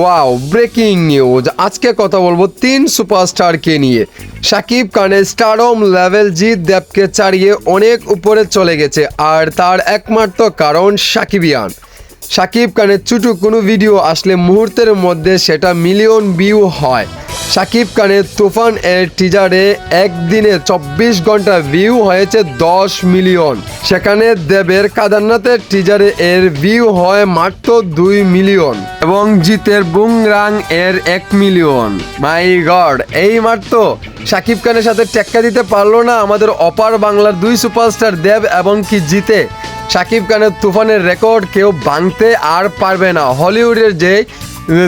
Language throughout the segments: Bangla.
ওয়াও ব্রেকিং নিউজ আজকে কথা বলব তিন সুপারস্টারকে নিয়ে। সাকিব খানের স্টারম লেভেল জিৎ দেবকে ছাড়িয়ে অনেক উপরে চলে গেছে, আর তার একমাত্র কারণ সাকিবিয়ান। সাকিব খানের ছোটো কোনো ভিডিও আসলে মুহূর্তের মধ্যে সেটা মিলিয়ন ভিউ হয়। শাকিব খানের তুফান এর টিজারে একদিনে চব্বিশ ঘণ্টা ভিউ হয়েছে দশ মিলিয়ন। সেখানে দেবের কাদারনাথের টিজারে এর ভিউ হয় মাত্র দুই মিলিয়ন এবং জিতের বুংরাং এর এক মিলিয়ন। মাই গড এই মাত্র। শাকিব খানের সাথে টেক্কা দিতে পারল না আমাদের অপার বাংলার দুই সুপারস্টার দেব এবং কি জিতে। শাকিব খানের তুফানের রেকর্ড কেউ ভাঙতে আর পারবে না। হলিউডের যে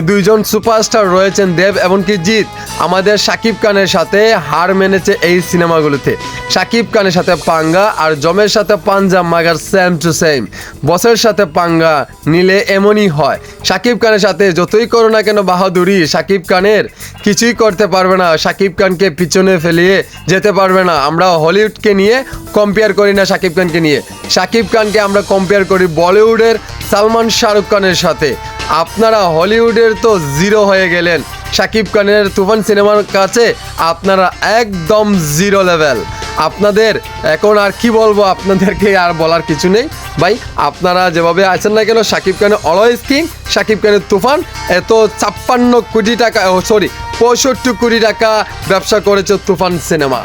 দুইজন সুপারস্টার রয়েছেন দেব এমনকি জিৎ, আমাদের শাকিব খানের সাথে হার মেনেছে এই সিনেমাগুলোতে। শাকিব খানের সাথে পাঙ্গা আর জমের সাথে পাঞ্জাব মাগার সেম টু সেম। বসের সাথে পাঙ্গা নিলে এমনই হয়। শাকিব খানের সাথে যতই করো না কেন বাহাদুরি, শাকিব খানের কিছুই করতে পারবে না। শাকিব খানকে পিছনে ফেলিয়ে যেতে পারবে না। আমরা হলিউডকে নিয়ে কম্পেয়ার করি না শাকিব খানকে নিয়ে। শাকিব খানকে আমরা কম্পেয়ার করি বলিউডের সালমান শাহরুখ খানের সাথে। আপনারা হলিউডের তো জিরো হয়ে গেলেন। শাকিব খানের তুফান সিনেমার কাছে আপনারা একদম জিরো লেভেল আপনাদের, এখন আর কি বলব আপনাদেরকে আর বলার কিছু নেই। ভাই, আপনারা যেভাবে আছেন না কেন শাকিব খানের অলওয়েজ কিং শাকিব খানের তুফান, এত ছাপ্পান্ন কোটি টাকা সরি পঁয়ষট্টি কোটি টাকা ব্যবসা করেছে তুফান সিনেমা।